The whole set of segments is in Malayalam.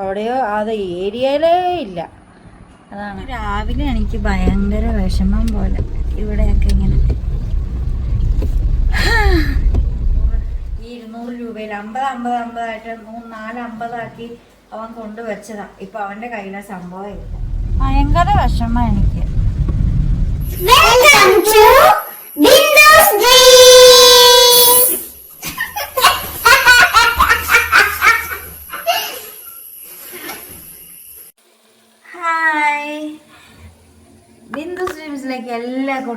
അവിടെയോ? അത് ഏരിയയിലേ ഇല്ല. അതാണ്. രാവിലെ എനിക്ക് ഭയങ്കര വിഷമം പോലെ ഇവിടെയൊക്കെ ഇങ്ങനെ. ഈ ഇരുന്നൂറ് രൂപയിൽ അമ്പത് അമ്പത് അമ്പതായിട്ട് മൂന്ന് നാല് അമ്പതാക്കി അവൻ കൊണ്ടുവച്ചതാ ഇപ്പൊ അവന്റെ കയ്യിലെ സംഭവം ഇല്ല. ഭയങ്കര വിഷമ എനിക്ക്.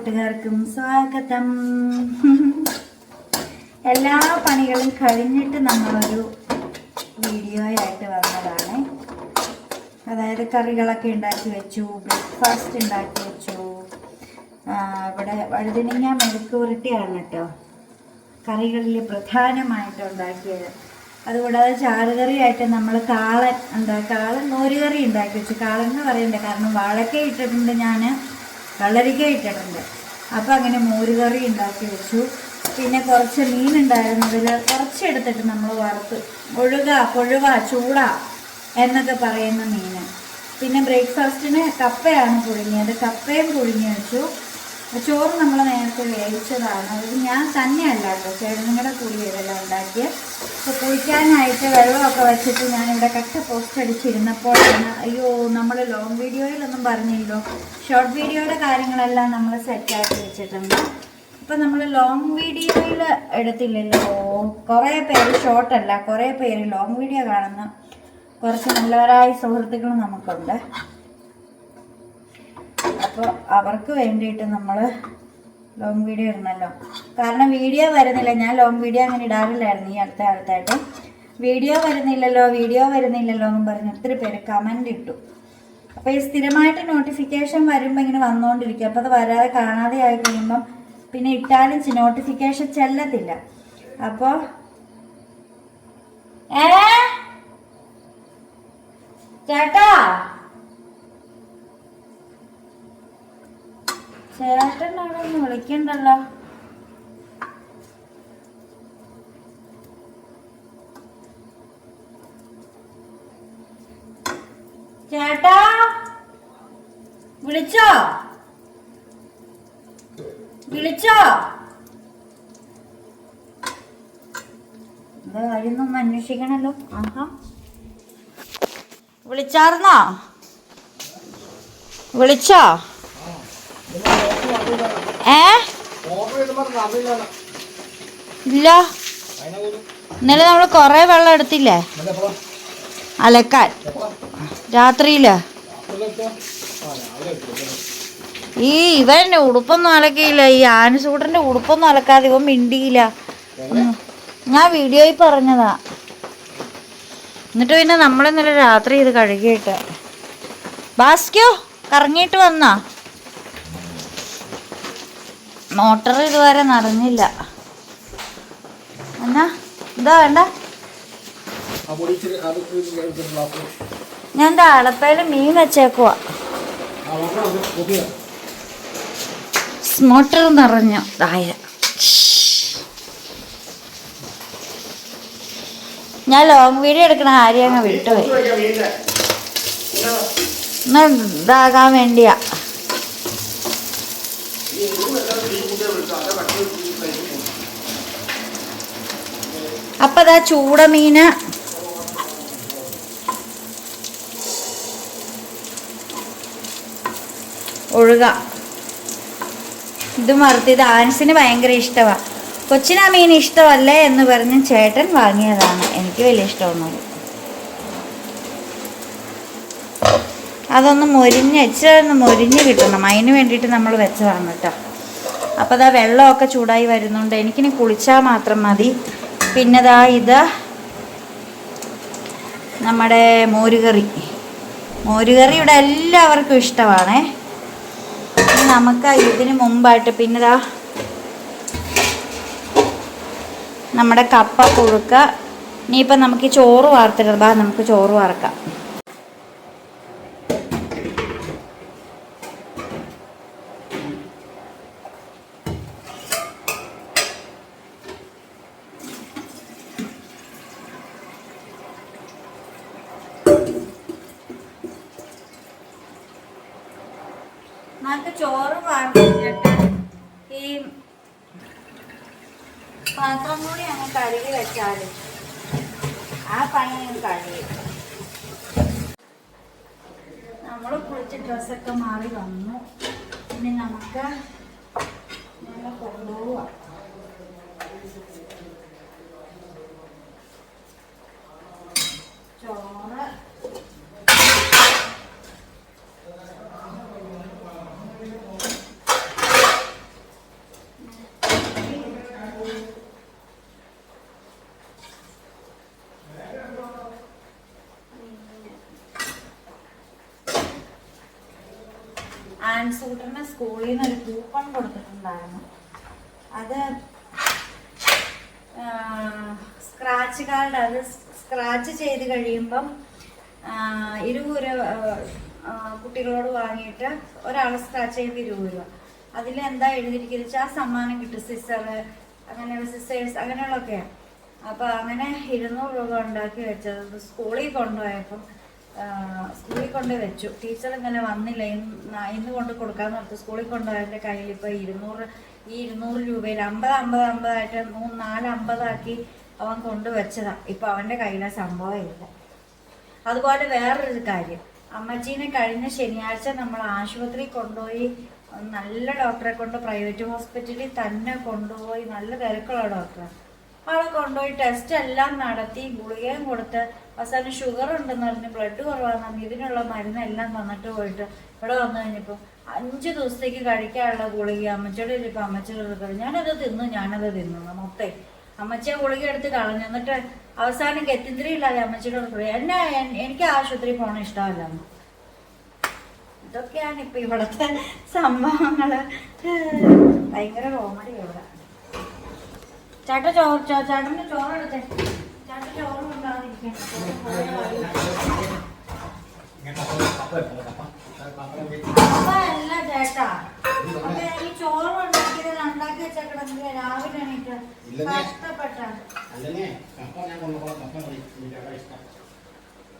കൂട്ടുകാർക്കും സ്വാഗതം. എല്ലാ പണികളും കഴിഞ്ഞിട്ട് നമ്മളൊരു വീഡിയോ ആയിട്ട് വന്നതാണ്. അതായത് കറികളൊക്കെ ഉണ്ടാക്കി വെച്ചു ബ്രേക്ക്ഫാസ്റ്റ് ഉണ്ടാക്കി വെച്ചു. ഇവിടെ വഴുതിനിങ്ങ മെഴുക്കുരുട്ടിയാണ് കേട്ടോ. കറികളിൽ പ്രധാനമായിട്ട് ഉണ്ടാക്കിയത്. അതുകൂടാതെ ചാറുകറിയായിട്ട് നമ്മൾ കാളൻ എന്താ കാളൻ മോരുകറി ഉണ്ടാക്കി വെച്ചു. കാളൻ എന്ന് പറയണ്ട കാരണം വാഴക്ക ഇട്ടിട്ടുണ്ട് ഞാൻ വെള്ളരിക്ക ഇട്ടിട്ടുണ്ട്. അപ്പോൾ അങ്ങനെ മോരുകറി ഉണ്ടാക്കി വെച്ചു. പിന്നെ കുറച്ച് മീൻ ഉണ്ടായിരുന്നതിൽ കുറച്ച് എടുത്തിട്ട് നമ്മൾ വറുത്ത് ഒഴുക കൊഴുവ ചൂട എന്നൊക്കെ പറയുന്ന മീൻ. പിന്നെ ബ്രേക്ക്ഫാസ്റ്റിന് കപ്പയാണ് പുഴുങ്ങിയത്. കപ്പയും പുഴുങ്ങി വെച്ചു. ചോറ് നമ്മൾ നേരത്തെ വേവിച്ചതാണ്. അത് ഞാൻ തന്നെയല്ല കേട്ടോ ചേട്ടനുങ്ങളുടെ കൂടി ഇതെല്ലാം ഉണ്ടാക്കിയ. അപ്പോൾ കുളിക്കാനായിട്ട് വെള്ളമൊക്കെ വെച്ചിട്ട് ഞാനിവിടെ കട്ട പോസ്റ്റ് അടിച്ചിരുന്നപ്പോഴാണ് അയ്യോ നമ്മൾ ലോങ് വീഡിയോയിലൊന്നും പറഞ്ഞില്ലോ. ഷോർട്ട് വീഡിയോയുടെ കാര്യങ്ങളെല്ലാം നമ്മൾ സെറ്റാക്കി വെച്ചിട്ടുണ്ട്. അപ്പം നമ്മൾ ലോങ് വീഡിയോയിൽ എടുത്തില്ലല്ലോ. കുറേ പേര് ഷോർട്ടല്ല കുറേ പേര് ലോങ് വീഡിയോ കാണുന്ന കുറച്ച് നല്ലവരായ സുഹൃത്തുക്കൾ നമുക്കുണ്ട്. അപ്പോൾ അവർക്ക് വേണ്ടിയിട്ട് നമ്മൾ ലോങ് വീഡിയോ ഇടണമല്ലോ കാരണം വീഡിയോ വരുന്നില്ല. ഞാൻ ലോങ് വീഡിയോ അങ്ങനെ ഇടാറില്ലായിരുന്നു ഈ അടുത്ത കാലത്തായിട്ട്. വീഡിയോ വരുന്നില്ലല്ലോ വീഡിയോ വരുന്നില്ലല്ലോ എന്ന് പറഞ്ഞ് ഒത്തിരി പേര് കമന്റ് ഇട്ടു. അപ്പോൾ ഈ സ്ഥിരമായിട്ട് നോട്ടിഫിക്കേഷൻ വരുമ്പോൾ ഇങ്ങനെ വന്നുകൊണ്ടിരിക്കും അപ്പോൾ അത് വരാതെ കാണാതെ ആയി കഴിയുമ്പം പിന്നെ ഇട്ടാലും നോട്ടിഫിക്കേഷൻ ചെല്ലത്തില്ല. അപ്പോൾ ഏ? ചേട്ടാ? ചേട്ടൻ അവിടെ ഒന്ന് വിളിക്കണ്ടല്ലോ. ചേട്ടാ വിളിച്ചോ? വിളിച്ചോ? എന്താ കാര്യം ഒന്ന് അന്വേഷിക്കണല്ലോ. ആഹാ. വിളിച്ചാർന്നോ? വിളിച്ചോ? ഇല്ല. ഇന്നലെ നമ്മൾ കൊറേ വെള്ളം എടുത്തില്ലേ? അലക്കാൻ. രാത്രിയിൽ. ഈ ഇവൻ ഉടുപ്പൊന്നും അലക്കിയില്ല. ഈ ആനസൂട്ടന്റെ ഉടുപ്പൊന്നും അലക്കാതെ ഇവൻ മിണ്ടിയില്ല. ഞാൻ വീഡിയോയിൽ പറഞ്ഞതാ. എന്നിട്ട് പിന്നെ നമ്മളിന്നലെ രാത്രി ഇത് കഴുകിയിട്ട്. ബാസ്ക്യോ കറങ്ങിയിട്ട് വന്നാ? മോട്ടർ ഇതുവരെ നിറഞ്ഞില്ല. എന്നാ ഇതാ വേണ്ട? ഞാൻ എന്റെ അടപ്പയിൽ മീൻ വെച്ചേക്കുവാ. മോട്ടർ നിറഞ്ഞു. ആയ ഞാൻ ലോങ് വീഡിയോ എടുക്കണ അങ്ങ് വിട്ടുപോയി. ഇതാകാൻ വേണ്ടിയാ. അപ്പൊ അതാ ചൂടമീന്. ഒഴുക. ഇത് മറുത്തിയത് ആൻസിന് ഭയങ്കര ഇഷ്ടമാണ് കൊച്ചിനാ മീൻ ഇഷ്ടമല്ലേ എന്ന് പറഞ്ഞ് ചേട്ടൻ വാങ്ങിയതാണ്. എനിക്ക് വലിയ ഇഷ്ടമൊന്നുമില്ല. അതൊന്ന് മൊരിഞ്ഞ് ഇച്ചിരി മൊരിഞ്ഞ് കിട്ടണം. അതിന് വേണ്ടിയിട്ട് നമ്മൾ വെച്ചതാണ് കേട്ടോ. അപ്പോൾ അതാ വെള്ളമൊക്കെ ചൂടായി വരുന്നുണ്ട്. എനിക്കിനി കുളിച്ചാൽ മാത്രം മതി. പിന്നെ ദാ ഇത് നമ്മുടെ മോരുകറി. മോരുകറി ഇവിടെ എല്ലാവർക്കും ഇഷ്ടമാണേ. നമുക്ക് ഇതിന് മുമ്പായിട്ട് പിന്നെ ദാ നമ്മുടെ കപ്പ പുഴുക്ക. ഇനിയിപ്പം നമുക്ക് ചോറ് വാർത്തിടാ നമുക്ക് ചോറ് വാർക്കാം. നമുക്ക് ചോറ് വാർത്തിട്ട് ഈ പാത്രം കൂടി അങ്ങ് കഴുകി വെച്ചാൽ ആ പണി അങ്ങ് കഴുകി നമ്മൾ കുളിച്ച് ഡ്രസ്സൊക്കെ മാറി വന്നു. ഇനി നമുക്ക് ആൻസൂട്ടറിന് സ്കൂളിൽ നിന്ന് ഒരു കൂപ്പൺ കൊടുത്തിട്ടുണ്ടായിരുന്നു. അത് സ്ക്രാച്ച് കാർഡ് അത് സ്ക്രാച്ച് ചെയ്ത് കഴിയുമ്പം ഇരുപത് കുട്ടികളോട് വാങ്ങിയിട്ട് ഒരാൾ സ്ക്രാച്ച് ചെയ്ത് ഇരുപത് രൂപ. അതിൽ എന്താ എഴുതിയിരിക്കുന്നത് വെച്ചാൽ ആ സമ്മാനം കിട്ടും സിസ്റ്റർ അങ്ങനെയുള്ള സിസ്റ്റേഴ്സ് അങ്ങനെയുള്ളതൊക്കെയാണ് അപ്പോൾ അങ്ങനെ ഇരുന്നൂറ് രൂപ ഉണ്ടാക്കി വെച്ചത്. സ്കൂളിൽ കൊണ്ടുപോയപ്പം സ്കൂളിൽ കൊണ്ട് വെച്ചു. ടീച്ചർ ഇങ്ങനെ വന്നില്ല. ഇന്ന് കൊണ്ട് കൊടുക്കാന്ന് പറഞ്ഞു സ്കൂളിൽ കൊണ്ടുപോയതിന്റെ കയ്യിൽ ഇപ്പോൾ ഇരുന്നൂറ് ഈ ഇരുന്നൂറ് രൂപയിൽ അമ്പത് അമ്പത് അമ്പതായിട്ട് മൂന്ന് നാല് അമ്പതാക്കി അവൻ കൊണ്ടുവച്ചതാ ഇപ്പൊ അവന്റെ കയ്യിലെ സംഭവം ഇല്ല. അതുപോലെ വേറൊരു കാര്യം. അമ്മച്ചീനെ കഴിഞ്ഞ ശനിയാഴ്ച നമ്മൾ ആശുപത്രി കൊണ്ടുപോയി നല്ല ഡോക്ടറെ കൊണ്ട് പ്രൈവറ്റ് ഹോസ്പിറ്റലിൽ തന്നെ കൊണ്ടുപോയി. നല്ല തിരക്കുള്ള ഡോക്ടറെ. ആളെ കൊണ്ടുപോയി ടെസ്റ്റ് എല്ലാം നടത്തി ഗുളികയും കൊടുത്ത്. അവസാനം ഷുഗർ ഉണ്ടെന്ന് പറഞ്ഞ് ബ്ലഡ് കുറവാണ് പറഞ്ഞ് ഇതിനുള്ള മരുന്നെല്ലാം തന്നിട്ട് പോയിട്ട് ഇവിടെ വന്നു കഴിഞ്ഞപ്പോൾ അഞ്ച് ദിവസത്തേക്ക് കഴിക്കാനുള്ള ഗുളിക അമ്മച്ചോട് ഇപ്പം അമ്മച്ചോട് ഞാനത് തിന്നു ഞാനത് തിന്നു. മൊത്തം അമ്മച്ചിയെ ഗുളിക എടുത്ത് കളഞ്ഞു. എന്നിട്ട് അവസാനം ഗത്യന്തരം ഇല്ലാതെ അമ്മച്ചിയുടെ അടുത്ത് എന്നെ എനിക്ക് ആശുപത്രി പോകണ ഇഷ്ടമല്ല ഇതൊക്കെയാണ് ഇപ്പൊ ഇവിടുത്തെ സംഭവങ്ങൾ. ഭയങ്കര കോമഡി ഇവിടെ. ചേട്ട ചോറ് ചോ- ചേട്ടന് ചോറ് എടുത്തേ. ചേട്ടൻ ചോറ് കൊണ്ടാതിരിക്കണം അപ്പൊ അല്ല ചേട്ടാ. അപ്പൊ ഈ ചോറ് ഉണ്ടാക്കിയത് ഉണ്ടാക്കി വെച്ചേക്കണെങ്കിൽ രാവിലെ എണീറ്റ്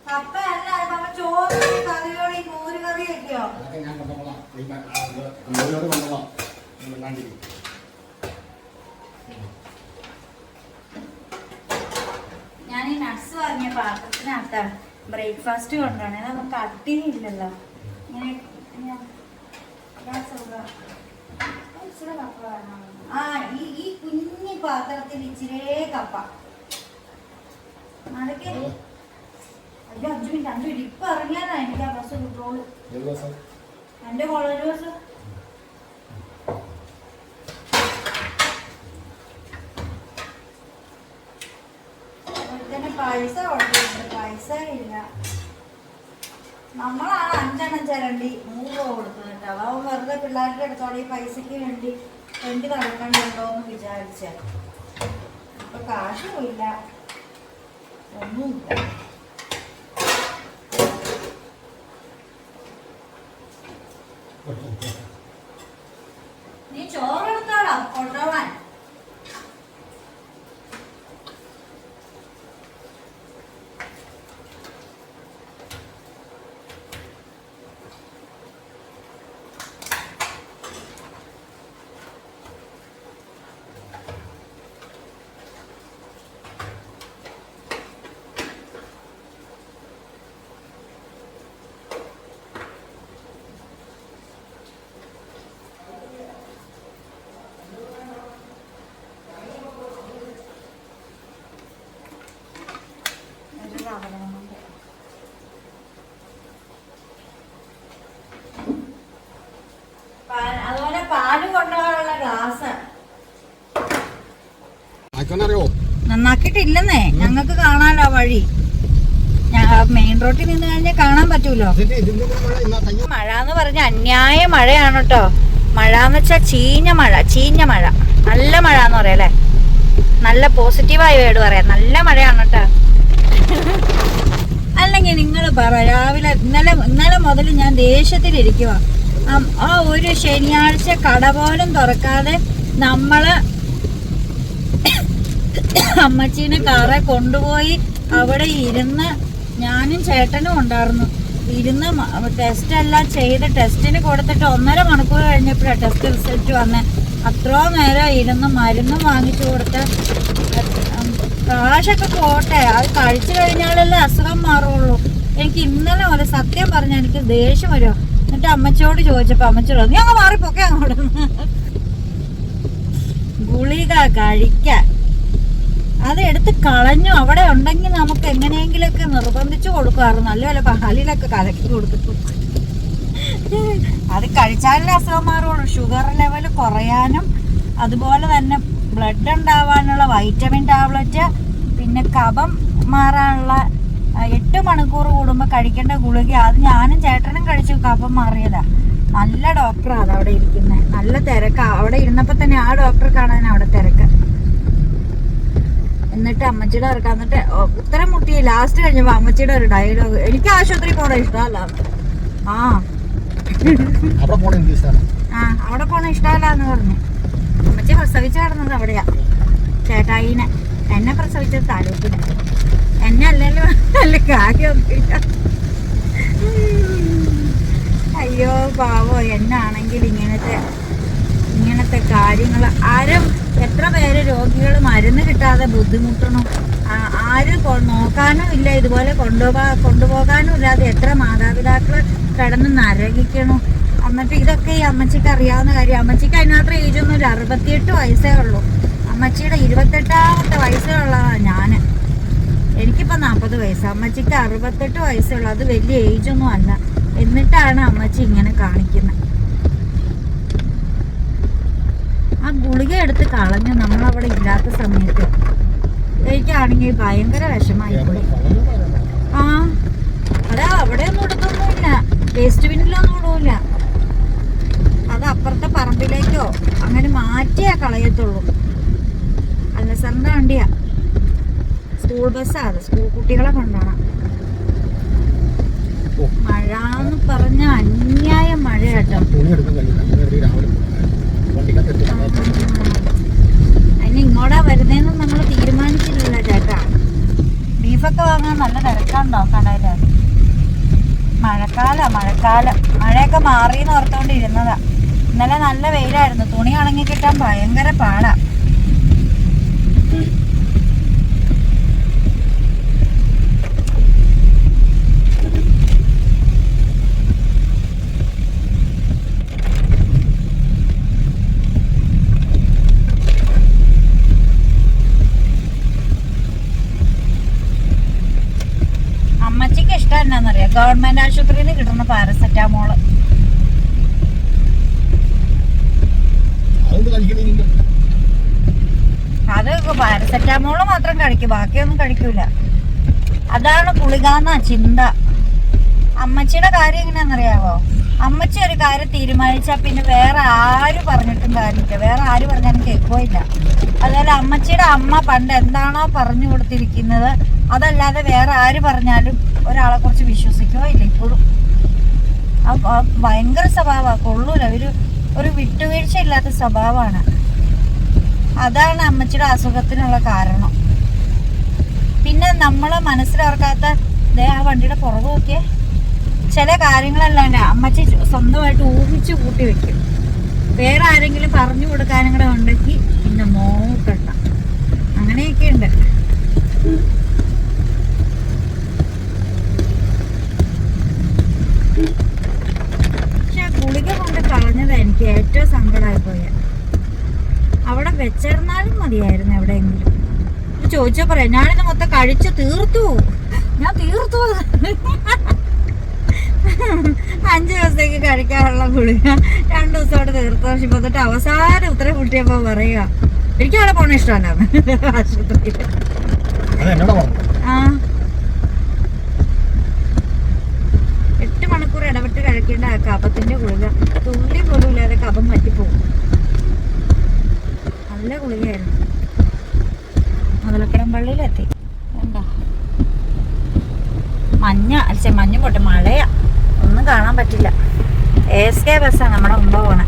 കപ്പ അല്ല ചോറ് കറിയോട് ഈ മോര് കറി വെക്കോ അതൊക്കെ ഞാൻ കൊണ്ടുപോകാം മോരോട് കൊണ്ടുപോകാം വേണ്ടാണ്ടിരിക്കും ഞാൻ നട്സ് പാത്രത്തിനകത്താണ്. ബ്രേക്ക്ഫാസ്റ്റ് കൊണ്ടുപോകണേ നമുക്ക് ഇങ്ങനെ വേണം. ആ ഈ ഈ കുഞ്ഞി പാത്രത്തിൽ ഇച്ചിരേ കപ്പ. അതൊക്കെ അയ്യോ അഞ്ചു മിനിറ്റ് അഞ്ചു മിനിറ്റ്. ഇപ്പൊ ഇറങ്ങിയതാ എനിക്ക് ആ ബസ് കിട്ടുള്ളൂ. എന്റെ കോളേജ് ബസ്? പൈസ കൊടുത്തിട്ടുണ്ട്. പൈസ ഇല്ല. നമ്മളാണ് അഞ്ചെണ്ണം ചിരണ്ടി നൂറ് രൂപ കൊടുക്കുന്നത് കേട്ടോ. അവൻ വെറുതെ പിള്ളേരുടെ അടുത്തോടെ ഈ പൈസക്ക് വേണ്ടി വേണ്ടി നടക്കണ്ടല്ലോ എന്ന് വിചാരിച്ച. ഇപ്പൊ കാശുമില്ല ഒന്നുമില്ല നീ ചോറെടുത്താടാ കൊണ്ടുപോവാൻ ഒരു സാധനം കൊണ്ട്. പാൽ- അതുപോലെ പാൽ കൊണ്ടുപോകാനുള്ള ഗ്ലാസ് ആയിക്കോന്നറിയോ നന്നാക്കിയിട്ടില്ലെന്നേ. ഞങ്ങൾക്ക് കാണാലോ വഴി. മെയിൻ റോഡിൽ നിന്ന് കഴിഞ്ഞാൽ കാണാൻ പറ്റൂലോ? മഴ എന്ന് പറഞ്ഞ അന്യായ മഴയാണ് കേട്ടോ മഴ എന്ന് വെച്ചാൽ ചീഞ്ഞ മഴ ചീഞ്ഞ മഴ. നല്ല മഴ എന്ന് പറയാ അല്ലേ? നല്ല പോസിറ്റീവായ വേർഡ് പറയാം. നല്ല മഴയാണ് കേട്ടോ അല്ലെങ്കിൽ നിങ്ങൾ പറ രാവിലെ ഇന്നലെ ഇന്നലെ മുതൽ ഞാൻ ദേഷ്യത്തിലിരിക്കുക ആ ഒരു ശനിയാഴ്ച കട പോലും തുറക്കാതെ നമ്മൾ അമ്മച്ചീനെ കാറെ കൊണ്ടുപോയി അവിടെ ഇരുന്ന് ഞാനും ചേട്ടനും ഉണ്ടായിരുന്നു. ഇരുന്ന് ടെസ്റ്റ് എല്ലാം ചെയ്ത് ടെസ്റ്റിന് കൊടുത്തിട്ട് ഒന്നര മണിക്കൂർ കഴിഞ്ഞപ്പോഴാണ് ടെസ്റ്റ് റിസൾട്ട് വന്ന്. അത്ര നേരം ഇരുന്ന് മരുന്നും വാങ്ങിച്ചു കൊടുത്ത്. കാശൊക്കെ പോട്ടെ. അത് കഴിച്ചു കഴിഞ്ഞാലല്ലേ അസുഖം മാറുള്ളൂ. എനിക്ക് ഇന്നലെ ഒരു സത്യം പറഞ്ഞ എനിക്ക് ദേഷ്യം വരുമോ എന്നിട്ട് അമ്മച്ചോട് ചോദിച്ചപ്പോ അമ്മച്ചോട് നീ അങ്ങ് മാറിപ്പോക്കെ അങ്ങോട്ട് ഗുളിക കഴിക്കാൻ അത് എടുത്ത് കളഞ്ഞു. അവിടെ ഉണ്ടെങ്കിൽ നമുക്ക് എങ്ങനെയെങ്കിലൊക്കെ നിർബന്ധിച്ചു കൊടുക്കുമായിരുന്നു. നല്ല വല്ല പാലിലൊക്കെ കലക്കി കൊടുത്തിട്ടു. അത് കഴിച്ചാലേ അസുഖം ഷുഗർ ലെവൽ കുറയാനും അതുപോലെ തന്നെ ബ്ലഡ് ഉണ്ടാവാനുള്ള വൈറ്റമിൻ ടാബ്ലറ്റ് പിന്നെ കഫം മാറാനുള്ള എട്ട് മണിക്കൂർ കൂടുമ്പോൾ കഴിക്കേണ്ട ഗുളിക. അത് ഞാനും ചേട്ടനും കഴിച്ചു. കഫം മാറിയതാ. നല്ല ഡോക്ടറാണ് അവിടെ ഇരിക്കുന്നത് നല്ല തിരക്കാണ് അവിടെ ഇരുന്നപ്പോൾ തന്നെ ആ ഡോക്ടറെ കാണാൻ അവിടെ തിരക്ക്. എന്നിട്ട് അമ്മച്ചിയുടെ ഇറക്കാം എന്നിട്ട് ഉത്തരം മുട്ടി ലാസ്റ്റ് കഴിഞ്ഞപ്പോ അമ്മച്ചിയുടെ ഒരു ഡയലോഗ് എനിക്ക് ആശുപത്രി പോണ ഇഷ്ടമല്ല. ആ. അവിടെ പോണ എന്ത് ആ അവിടെ പോണ ഇഷ്ടമല്ല എന്ന് പറഞ്ഞു. അമ്മച്ചി പ്രസവിച്ച കിടന്നത് അവിടെയാ. ചേട്ടായിനെ. എന്നെ പ്രസവിച്ചത് താലൂക്കിന് എന്നെ അല്ലല്ലോ നല്ല കാര്യമൊന്നുമില്ല അയ്യോ പാവോ. എന്നാണെങ്കിൽ ഇങ്ങനത്തെ ഇങ്ങനത്തെ കാര്യങ്ങൾ ആരും എത്ര പേര് രോഗികൾ മരുന്ന് കിട്ടാതെ ബുദ്ധിമുട്ടണം? ആര് നോക്കാനും ഇല്ല ഇതുപോലെ കൊണ്ടുപോകാ കൊണ്ടുപോകാനും ഇല്ലാതെ എത്ര മാതാപിതാക്കൾ കിടന്ന് നരകിക്കണം? എന്നിട്ട് ഇതൊക്കെ ഈ അമ്മച്ചിക്ക് അറിയാവുന്ന കാര്യം. അമ്മച്ചിക്ക് അതിനകത്ത് ഒരു അറുപത്തിയെട്ട് വയസ്സേ ഉള്ളൂ. അമ്മച്ചിയുടെ ഇരുപത്തെട്ടാമത്തെ വയസ്സിലുള്ളതാണ് ഞാൻ എനിക്കിപ്പോൾ നാൽപ്പത് വയസ്സ്. അമ്മച്ചിക്ക് അറുപത്തെട്ട് വയസ്സേ ഉള്ളൂ. അത് വലിയ ഏജൊന്നും അല്ല. എന്നിട്ടാണ് അമ്മച്ചി ഇങ്ങനെ കാണിക്കുന്നത് ആ ഗുളിക എടുത്ത് കളഞ്ഞു നമ്മളവിടെ ഇല്ലാത്ത സമയത്ത് എനിക്കാണെങ്കിൽ ഭയങ്കര വിഷമായി പോയി ആ അതാ അവിടെ ഒന്നും എടുത്തൊന്നുമില്ല. വേസ്റ്റ് ബിന്നിലൊന്നും ഇടൂല. അത് അപ്പുറത്തെ പറമ്പിലേക്കോ അങ്ങനെ മാറ്റിയാ കളയത്തുള്ളൂ. അല്ല സ്വന്തം വണ്ടിയാ സ്കൂൾ ബസ്സാ അത്. സ്കൂൾ കുട്ടികളെ കൊണ്ടാണ്. മഴ എന്ന് പറഞ്ഞ അന്യായ മഴ കേട്ടോ. അതിന് ഇങ്ങോട്ടാ വരുന്നതെന്ന് നമ്മൾ തീരുമാനിച്ചില്ലല്ലോ ചേട്ടാ. ബീഫൊക്കെ വാങ്ങാൻ നല്ല തിരക്കാണ്ടോ കടയിൽ. മഴക്കാലം മഴക്കാലം. മഴയൊക്കെ മാറിയെന്ന് ഓർത്തോണ്ടിരുന്നതാ. ഇന്നലെ നല്ല വെയിലായിരുന്നു. തുണി ഉണങ്ങി കിട്ടാൻ ഭയങ്കര പാടാ. ഗവൺമെന്റ് ആശുപത്രിയിൽ നിന്ന് കിട്ടുന്ന പാരസെറ്റാമോൾ. അത് പാരസെറ്റാമോൾ മാത്രം കഴിക്കും ബാക്കിയൊന്നും കഴിക്കൂല. അതാണ് കുളികാന്ന ചിന്ത. അമ്മച്ചിയുടെ കാര്യം എങ്ങനെയാണെന്നറിയാവോ? അമ്മച്ചി ഒരു കാര്യം തീരുമാനിച്ചാൽ പിന്നെ വേറെ ആര് പറഞ്ഞിട്ടും കാര്യമില്ല. വേറെ ആര് പറഞ്ഞാലും കേൾക്കുകയില്ല അതുപോലെ അമ്മച്ചിയുടെ അമ്മ പണ്ട് എന്താണോ പറഞ്ഞു കൊടുത്തിരിക്കുന്നത് അതല്ലാതെ വേറെ ആര് പറഞ്ഞാലും ഒരാളെ കുറിച്ച് വിശ്വസിക്കുകയോ ഇല്ല ഇപ്പോഴും ഭയങ്കര സ്വഭാവമാണ് കൊള്ളൂല. ഒരു ഒരു വിട്ടുവീഴ്ച ഇല്ലാത്ത സ്വഭാവമാണ്. അതാണ് അമ്മച്ചിയുടെ അസുഖത്തിനുള്ള കാരണം. പിന്നെ നമ്മളെ മനസ്സിലാക്കാത്ത ദേ ആ വണ്ടിയുടെ പുറകു നോക്കിയേ. ചില കാര്യങ്ങളെല്ലാം അമ്മച്ചി സ്വന്തമായിട്ട് ഊഹിച്ചു കൂട്ടി വെക്കും. വേറെ ആരെങ്കിലും പറഞ്ഞു കൊടുക്കാനും കൂടെ ഉണ്ടെങ്കിൽ പിന്നെ നോക്കണ്ട. അങ്ങനെയൊക്കെ ഉണ്ട്. പക്ഷെ ഗുളിക കൊണ്ട് കളഞ്ഞത് എനിക്ക് ഏറ്റവും സങ്കടമായി പോയ. അവിടെ വെച്ചിരുന്നാലും മതിയായിരുന്നു എവിടെയെങ്കിലും. ചോദിച്ചാ പറയാം ഞാനിത് മൊത്തം കഴിച്ചു തീർത്തു. ഞാൻ തീർത്തു. അഞ്ചു ദിവസത്തേക്ക് കഴിക്കാനുള്ള ഗുളിക. രണ്ടു ദിവസത്തോടെ തീർത്ത പക്ഷെ ഇപ്പൊ തൊട്ട് അവസാനം ഉത്തരം കുട്ടിയപ്പോ പറയുക എനിക്ക് അവിടെ പോണ ഇഷ്ടമല്ല. ആശുപത്രിയിൽ. ആ. എട്ട് മണിക്കൂർ ഇടവിട്ട് കഴിക്കേണ്ട ആ കപത്തിന്റെ ഗുളിക. തുള്ളി പോലും ഇല്ലാതെ മാറ്റി പറ്റിപ്പോകും. നല്ല ഗുളികയായിരുന്നു. മുതലക്കടം പള്ളിയിലെത്തി എന്താ? മഞ്ഞ അല്ല മഞ്ഞ പോട്ടെ മഴയാ. ഒന്നും കാണാൻ പറ്റില്ല. എസ് കെ ബസ്സാണ് നമ്മുടെ മുമ്പ് പോണേ.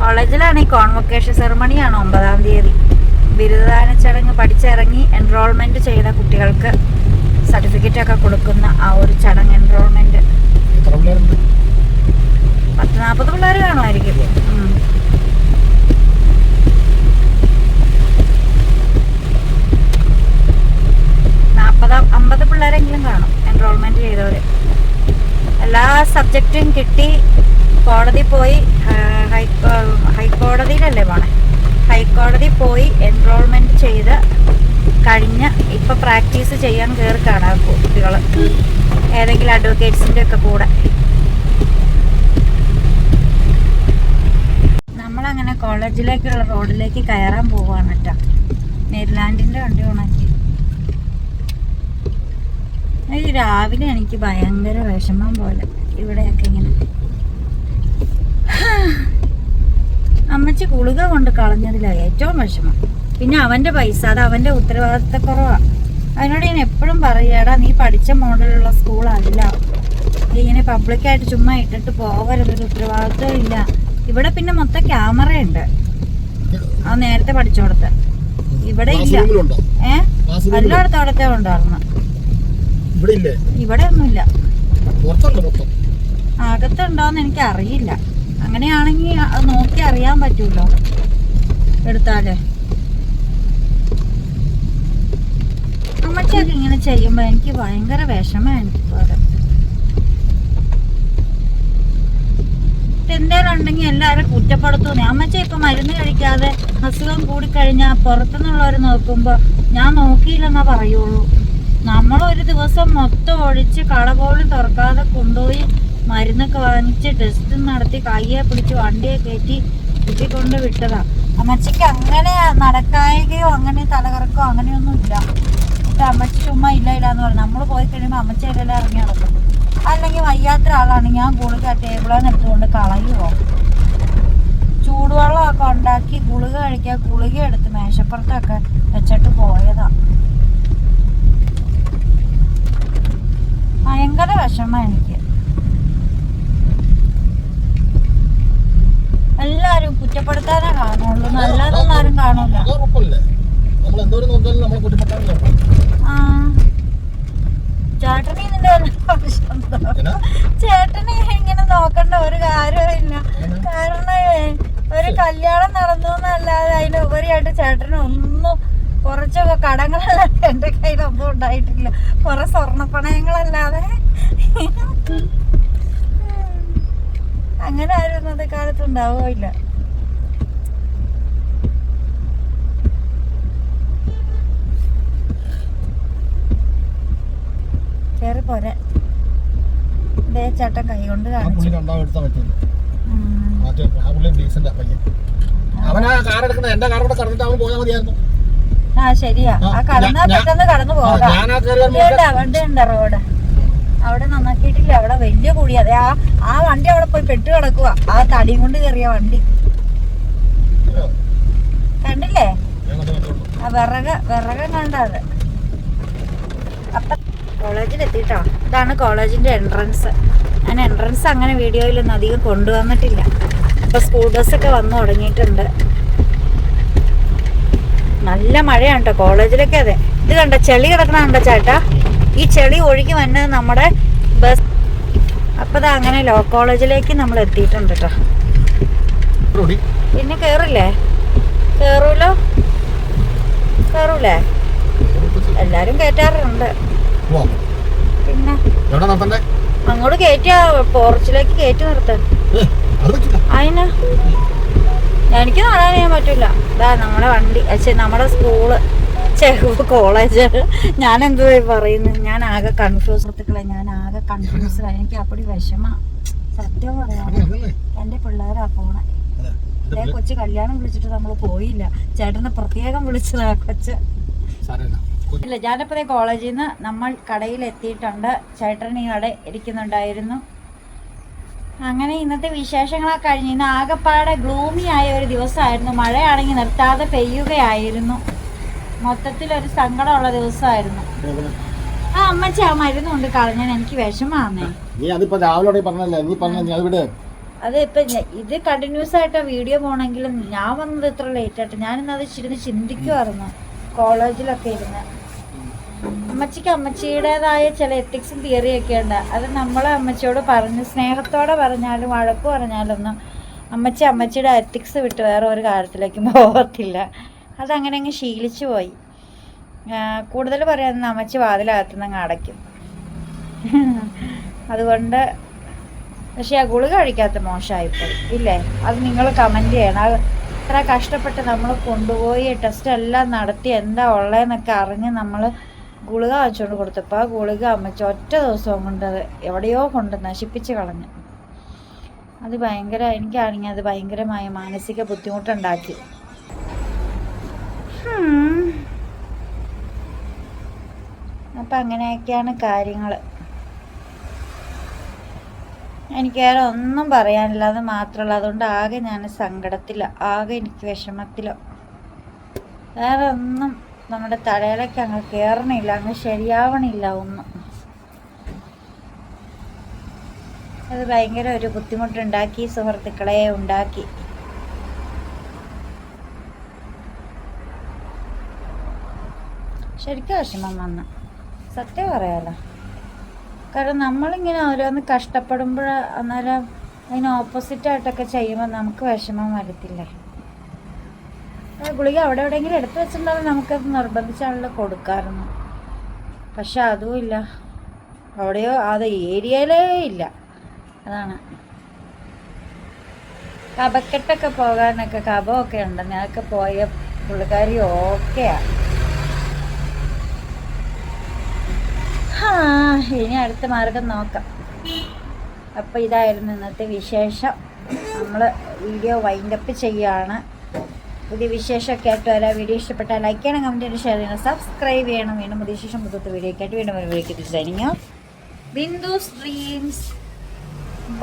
കോളേജിലാണ് ഈ കോൺവൊക്കേഷൻ സെറമണിയാണ് ഒമ്പതാം തീയതി. ബിരുദദാന ചടങ്ങ് പഠിച്ചിറങ്ങി എൻറോൾമെന്റ് ചെയ്ത കുട്ടികൾക്ക് സർട്ടിഫിക്കറ്റ് ഒക്കെ കൊടുക്കുന്ന ആ ഒരു ചടങ്ങ് എൻറോൾമെന്റ് പത്ത് നാൽപ്പത് പിള്ളേർ കാണുമായിരിക്കും. നാൽപ്പത് അമ്പത് പിള്ളേരെങ്കിലും കാണും എൻറോൾമെന്റ് ചെയ്തവര്. എല്ലാ സബ്ജക്റ്റും കിട്ടി കോടതി പോയി ഹൈക്കോ ഹൈക്കോടതിയിലല്ലേ പോണേ? ഹൈക്കോടതി പോയി എൻറോൾമെന്റ് ചെയ്ത് കഴിഞ്ഞ് ഇപ്പൊ പ്രാക്ടീസ് ചെയ്യാൻ കയറി കാണാൻ കുട്ടികൾ ഏതെങ്കിലും അഡ്വക്കേറ്റ്സിന്റെ ഒക്കെ കൂടെ. നമ്മളങ്ങനെ കോളേജിലേക്കുള്ള റോഡിലേക്ക് കയറാൻ പോവാണ് കേട്ടോ നെർലാൻഡിന്റെ വണ്ടി ഉണക്കി ഈ രാവിലെ എനിക്ക് ഭയങ്കര വിഷമം പോലെ ഇവിടെയൊക്കെ ഇങ്ങനെ. അമ്മച്ചി കുളുക കൊണ്ട് കളഞ്ഞതിലാണ് ഏറ്റവും വിഷമം. പിന്നെ അവന്റെ പൈസ അത് അവന്റെ ഉത്തരവാദിത്തക്കുറവാണ് അതിനോട് ഞാൻ എപ്പോഴും പറയാടാ നീ പഠിച്ച മോഡലുള്ള സ്കൂളല്ല. ഇങ്ങനെ പബ്ലിക്കായിട്ട് ചുമ്മാ ഇട്ടിട്ട് പോകരുത് ഒരു ഉത്തരവാദിത്വം ഇല്ല. ഇവിടെ പിന്നെ മൊത്തം ക്യാമറ ഉണ്ട്. ആ നേരത്തെ പഠിച്ചോടത്ത്. ഇവിടെ ഇല്ല. ഏഹ് റൂമിലുണ്ടോ ഏ? ക്ലാസ് റൂമിൽ എല്ലായിടത്തും അവിടത്തെ ഉണ്ടായിരുന്നു ഇവിടെ ഇല്ലേ ഇവിടെ ഒന്നുമില്ല പുറത്തുണ്ട് മൊത്തം? അകത്തുണ്ടോന്ന് എനിക്ക് അറിയില്ല അങ്ങനെയാണെങ്കിൽ അത് നോക്കി അറിയാൻ പറ്റൂലോ? എടുത്താലേ. അമ്മച്ചൊക്കെ ഇങ്ങനെ ചെയ്യുമ്പോ എനിക്ക് ഭയങ്കര വിഷമം എനിക്ക് പോലെ. എന്തേലും ഉണ്ടെങ്കിൽ എല്ലാവരും കുറ്റപ്പെടുത്തുന്നേ അമ്മച്ച ഇപ്പൊ മരുന്ന് കഴിക്കാതെ അസുഖം കൂടിക്കഴിഞ്ഞാൽ പുറത്തുനിന്നുള്ളവർ നോക്കുമ്പോ ഞാൻ നോക്കിയില്ലെന്നാ പറയുള്ളൂ. നമ്മൾ ഒരു ദിവസം മൊത്തം ഒഴിച്ച് കട പോലും തുറക്കാതെ കൊണ്ടുപോയി മരുന്നൊക്കെ വാങ്ങിച്ച് ടെസ്റ്റ് നടത്തി കയ്യെ പിടിച്ച് വണ്ടിയെ കയറ്റി കുത്തിക്കൊണ്ട് വിട്ടതാ. അമ്മച്ചിക്ക് അങ്ങനെ നടക്കായകയോ അങ്ങനെ തലകറക്കോ അങ്ങനെയൊന്നും ഇല്ല. എന്നിട്ട് അമ്മച്ചി ചുമ്മാ ഇല്ല ഇല്ല എന്ന് പറഞ്ഞു. നമ്മൾ പോയി കഴിയുമ്പോൾ അമ്മച്ചിയെല്ലാം ഇറങ്ങി നടക്കും. അല്ലെങ്കിൽ വയ്യാത്ത ആളാണ്. ഞാൻ ഗുളിക ടേബിളിൽ എടുത്തുകൊണ്ട് കളയുമോ ചൂടുവെള്ളമൊക്കെ ഉണ്ടാക്കി ഗുളിക കഴിക്കാൻ ഗുളിക എടുത്ത് മേശപ്പുറത്തൊക്കെ വെച്ചിട്ട് പോയതാ. ഭയങ്കര വിഷമ എനിക്ക്. എല്ലാരും കുറ്റപ്പെടുത്താനേ കാണുള്ളൂ. നല്ലതൊന്നും ആരും കാണൂല. ചേട്ടനെ ഇതിന്റെ ചേട്ടനെ? ഇങ്ങനെ നോക്കണ്ട ഒരു കാര്യമില്ല കാരണം ഒരു കല്യാണം നടന്നു എന്നല്ലാതെ അതിന് ഉപരിയായിട്ട് ചേട്ടന് ഒന്നും കുറച്ചൊക്കെ കടങ്ങളല്ലാതെ എന്റെ കയ്യിലൊന്നും ഉണ്ടായിട്ടില്ല. കുറെ സ്വർണപ്പണയങ്ങളല്ലാതെ. അങ്ങനെ ആരും ഇന്നത്തെ കാലത്ത് ഉണ്ടാവുകയില്ല. കേറി പോരെ. ദേ ചേട്ടൻ കൈ കൊണ്ട് കാണിച്ചു. അവനാ കാർ എടുക്കുന്നത് എന്റെ കാർ കൂടെ കടന്നിട്ട് അവൻ പോയാൽ മതിയായിരുന്നു. ആ ശരിയാ. ആ, കടന്നാ പെട്ടെന്ന് കടന്നു പോകാം. വേണ്ട അവിടെ റോഡ്. അവിടെ നന്നാക്കിയിട്ടില്ല. അവിടെ വലിയ കുഴി അതെ ആ ആ വണ്ടി അവിടെ പോയി പെട്ട് കിടക്കുക ആ തടി കൊണ്ട് കയറിയ വണ്ടി. കണ്ടില്ലേ? ഞാൻ കണ്ടു കണ്ടോളൂ. ആ വിറക് വിറകം കണ്ടത് അപ്പൊ കോളേജിൽ ഇതാണ് കോളേജിന്റെ എൻട്രൻസ് ഞാൻ എൻട്രൻസ് അങ്ങനെ വീഡിയോയിലൊന്നും അധികം കൊണ്ടുവന്നിട്ടില്ല. ഇപ്പൊ സ്കൂൾ ഒക്കെ വന്നു തുടങ്ങിയിട്ടുണ്ട്. നല്ല മഴയാണ് കേട്ടോ കോളേജിലൊക്കെ അതെ. ഇത് കണ്ട ചെളി കിടക്കണ കണ്ട ചേട്ടാ? ഈ ചെളി ഒഴുകി വന്നത് നമ്മുടെ ബസ് അപ്പൊ അങ്ങനെ ലോ കോളേജിലേക്ക് നമ്മൾ എത്തിയിട്ടുണ്ട് കേട്ടോ. പിന്നെ കേറില്ലേ? കേറൂലോ? കേറൂലേ? എല്ലാരും കേറ്റാറുണ്ട്. പിന്നെ? അങ്ങോട്ട് കയറ്റിയ പോർച്ചിലേക്ക് കയറ്റി നിർത്ത. അതിനാ അത് പറ്റില്ല. അതിന് എനിക്ക് കാണാൻ ചെയ്യാൻ പറ്റില്ല ഇതാ നമ്മുടെ വണ്ടി പക്ഷേ നമ്മുടെ സ്കൂൾ കോളേജ്. ഞാൻ എന്തോ പറയുന്നത്? ഞാൻ ആകെ കൺഫ്യൂസ് സുഹൃത്തുക്കളെ ഞാൻ ആകെ കൺഫ്യൂസ് എനിക്ക് അപ്പടി വിഷമ. സത്യം പറയാം? എന്റെ പിള്ളേരാ പോണേ അതെ. അതേ കൊച്ചു കല്യാണം വിളിച്ചിട്ട് നമ്മൾ പോയില്ല. ചേട്ടനെ പ്രത്യേകം വിളിച്ചതാ കൊച്ച്. ഇല്ല ഞാനിപ്പോ കോളേജിൽ നിന്ന് നമ്മൾ കടയിൽ എത്തിയിട്ടുണ്ട് ചേട്ടൻ ഈ കട ഇരിക്കുന്നുണ്ടായിരുന്നു. അങ്ങനെ ഇന്നത്തെ വിശേഷങ്ങളൊക്കെ കഴിഞ്ഞ് ഇന്ന് ആകെപ്പാടെ ഗ്ലൂമി ആയ ഒരു ദിവസമായിരുന്നു. മഴയാണെങ്കിൽ നിർത്താതെ പെയ്യുകയായിരുന്നു. മൊത്തത്തിൽ ഒരു സങ്കടമുള്ള ദിവസമായിരുന്നു. ആ അമ്മച്ചി ആ മരുന്നുണ്ട് കളഞ്ഞാൽ എനിക്ക് വിഷമാന്നേ നീ അതിപ്പോ രാവിലെ പറഞ്ഞല്ലേ? നീ പറഞ്ഞ അത് ഇപ്പൊ ഇത് കണ്ടിന്യൂസ് ആയിട്ട് വീഡിയോ പോണെങ്കിലും ഞാൻ വന്നത് ഇത്ര ലേറ്റ് ആയിട്ട്. ഞാനിന്ന് അത് ഇരുന്ന് ചിന്തിക്കുമായിരുന്നു കോളേജിലൊക്കെ ഇരുന്ന്. അമ്മച്ചിക്ക് അമ്മച്ചിയുടേതായ ചില എത്തിക്സും തിയറിയൊക്കെ ഉണ്ട്. അത് നമ്മൾ അമ്മച്ചിയോട് പറഞ്ഞ് സ്നേഹത്തോടെ പറഞ്ഞാലും വഴക്ക് പറഞ്ഞാലൊന്നും അമ്മച്ചി അമ്മച്ചിയുടെ എത്തിക്സ് വിട്ട് വേറെ ഒരു കാര്യത്തിലേക്കും പോകത്തില്ല അതങ്ങനെ അങ്ങ് ശീലിച്ചു പോയി. കൂടുതൽ പറയാമെന്ന് അമ്മച്ചി വാതിലകത്തുനിന്ന് അടയ്ക്കും. അതുകൊണ്ട് പക്ഷെ ആ ഗുളിക കഴിക്കാത്ത മോശമായിപ്പോയി. ഇല്ലേ? അത് നിങ്ങൾ കമന്റ് ചെയ്യണം. അത് ഇത്ര കഷ്ടപ്പെട്ട് നമ്മൾ കൊണ്ടുപോയി ടെസ്റ്റ് എല്ലാം നടത്തി എന്താ ഉള്ളതെന്നൊക്കെ അറിഞ്ഞ് നമ്മൾ ഗുളിക വെച്ചുകൊണ്ട് കൊടുത്തപ്പോൾ ആ ഗുളിക അമ്മച്ച ഒറ്റ ദിവസം കൊണ്ട് എവിടെയോ കൊണ്ട് നശിപ്പിച്ച് കളഞ്ഞു. അത് ഭയങ്കര എനിക്കാണെങ്കിൽ അത് ഭയങ്കരമായ മാനസിക ബുദ്ധിമുട്ടുണ്ടാക്കി. അപ്പം അങ്ങനെയൊക്കെയാണ് കാര്യങ്ങൾ എനിക്ക് വേറെ ഒന്നും പറയാനില്ല അത് മാത്രമല്ല അതുകൊണ്ട് ആകെ ഞാൻ സങ്കടത്തിലോ. ആകെ എനിക്ക് വിഷമത്തിലോ. വേറെ ഒന്നും നമ്മുടെ തലയിലേക്ക് അങ്ങ് കയറണില്ല അങ്ങ് ശരിയാവണില്ല ഒന്നും. അത് ഭയങ്കര ഒരു ബുദ്ധിമുട്ടുണ്ടാക്കി സുഹൃത്തുക്കളെ ഉണ്ടാക്കി. ശരിക്കും വിഷമം വന്നു. സത്യം പറയാലോ. കാരണം നമ്മളിങ്ങനെ ഓരോന്ന് കഷ്ടപ്പെടുമ്പോൾ അന്നേരം അതിന് ഓപ്പോസിറ്റായിട്ടൊക്കെ ചെയ്യുമ്പോൾ നമുക്ക് വിഷമം വരത്തില്ലേ? ഗുളിക അവിടെ എവിടെയെങ്കിലും എടുത്തു വെച്ചിട്ടുണ്ടെങ്കിൽ നമുക്കത് നിർബന്ധിച്ചാണല്ലോ കൊടുക്കാറുണ്ട് പക്ഷെ അതും ഇല്ല. അവിടെയോ അത് ഏരിയയിലേ ഇല്ല. അതാണ്. കബക്കെട്ടൊക്കെ പോകാനൊക്കെ കപമൊക്കെ ഉണ്ട്. ഞാനൊക്കെ പോയ പുള്ളിക്കാരി ഓക്കെയാ. ഹാ, ഇനി അടുത്ത മാർഗം നോക്കാം. അപ്പോൾ ഇതായിരുന്നു ഇന്നത്തെ വിശേഷം. നമ്മൾ വീഡിയോ വൈൻഡപ്പ് ചെയ്യുകയാണ് പുതിയ വിശേഷമൊക്കെ ആയിട്ട് വരാം വീഡിയോ ഇഷ്ടപ്പെട്ടാൽ ലൈക്ക് ചെയ്യണം കമന്റ് ചെയ്യണം ഷെയർ ചെയ്യണം സബ്സ്ക്രൈബ് ചെയ്യണം. വീണ്ടും പുതിയ ശേഷം പുതുത്ത വീഡിയോ ഒക്കെ ആയിട്ട് വീണ്ടും ഒരു video designing Bindu streams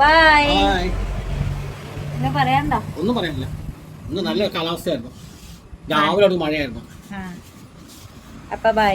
by എന്നെ പറയണ്ട ഒന്നും പറയാനില്ല. ഇന്ന് നല്ല കാലാവസ്ഥയായിരുന്നു. രാവിലെ മഴയായിരുന്നു. അപ്പം ബൈ